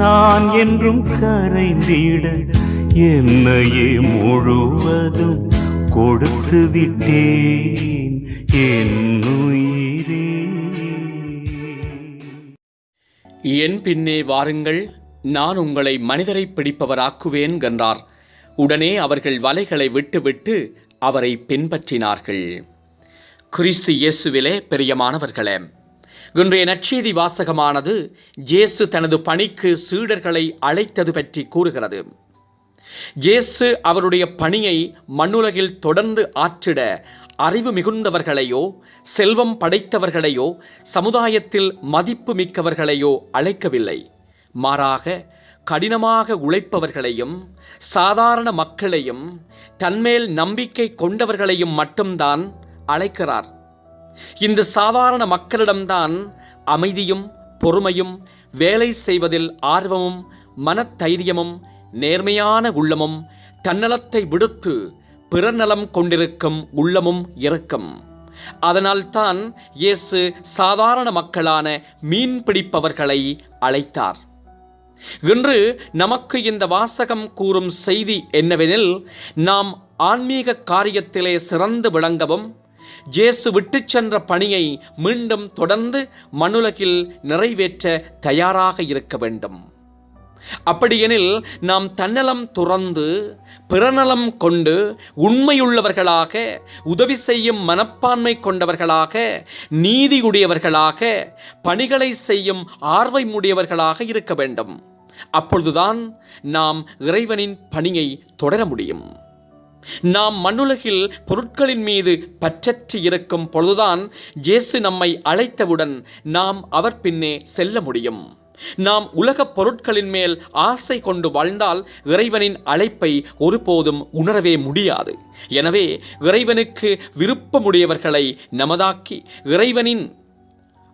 நான் என்றும் கரைந்திட என்னையே முழுவதும் கொடுத்து விட்டேன் என் உயிரே. என் பின்னே வாருங்கள் நான் உங்களை மனிதரை பிடிப்பவராக்குவேன் என்றார். உடனே அவர்கள் வலைகளை விட்டுவிட்டு அவரை பின்பற்றினார்கள். கிறிஸ்து இயேசுவிலே பிரியமானவர்களே இன்றைய நற்செய்தி வாசகமானது ஜேசு தனது பணிக்கு சீடர்களை அழைத்தது பற்றி கூறுகிறது. ஜேசு அவருடைய பணியை மண்ணுலகில் தொடர்ந்து ஆற்றிட அறிவு மிகுந்தவர்களையோ செல்வம் படைத்தவர்களையோ சமுதாயத்தில் மதிப்பு மிக்கவர்களையோ அழைக்கவில்லை. மாறாக கடினமாக உழைப்பவர்களையும் சாதாரண மக்களையும் தன்மேல் நம்பிக்கை கொண்டவர்களையும் மட்டும்தான் அழைக்கிறார். இந்த சாதாரண மக்களிடம்தான் அமைதியும் பொறுமையும் வேலை செய்வதில் ஆர்வமும் மனத்தைரியமும் நேர்மையான உள்ளமும் தன்னலத்தை விடுத்து பிறர் நலம் கொண்டிருக்கும் உள்ளமும் இருக்கும். அதனால்தான் இயேசு சாதாரண மக்களான மீன் பிடிப்பவர்களை அழைத்தார். இன்று நமக்கு இந்த வாசகம் கூறும் செய்தி என்னவெனில் நாம் ஆன்மீக காரியத்திலே சிறந்து விளங்கவும் ஜேசு விட்டுச் சென்ற பணியை மீண்டும் தொடர்ந்து மண்ணுலகில் நிறைவேற்ற தயாராக இருக்க வேண்டும். அப்படியெனில் நாம் தன்னலம் துறந்து பிறநலம் கொண்டு உண்மையுள்ளவர்களாக உதவி செய்யும் மனப்பான்மை கொண்டவர்களாக நீதியுடையவர்களாக பணிகளை செய்யும் ஆர்வமுடையவர்களாக இருக்க வேண்டும். அப்பொழுதுதான் நாம் இறைவனின் பணியை தொடர முடியும். நாம் மண்ணுலகில் பொருட்களின் மீது பற்றற்று இருக்கும் பொழுதுதான் இயேசு நம்மை அழைத்தவுடன் நாம் அவர் பின்னே செல்ல முடியும். நாம் உலகப் பொருட்களின் மேல் ஆசை கொண்டு வாழ்ந்தால் இறைவனின் அழைப்பை ஒருபோதும் உணரவே முடியாது. எனவே இறைவனுக்கு விருப்பமுடையவர்களை நமதாக்கி இறைவனின்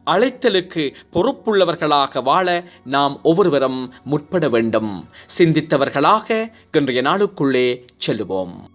அழைத்தலுக்கு பொறுப்புள்ளவர்களாக வாழ நாம் ஒவ்வொருவரும் முற்பட வேண்டும். சிந்தித்தவர்களாக இன்றைய நாளுக்குள்ளே செல்லுவோம்.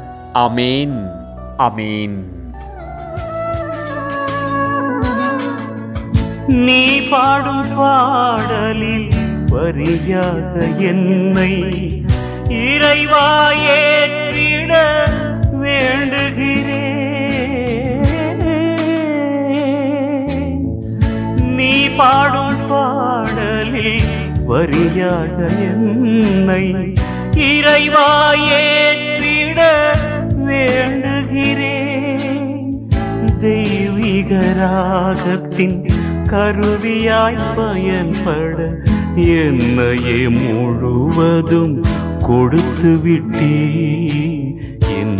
அமேன் அமேன் நீ பாடும் பாடலில் வரியாக என்னை இறைவா ஏற்றிட வேண்டுகிறேன். நீ பாடும் பாடலில் வரியாக என்னை இறைவா ஏற்றிட வேண்டுகிறேன் தெய்வீக ராகத்தின் கருவியாய் பயன்பட என்னையே முழுவதும் கொடுத்து விட்டே என்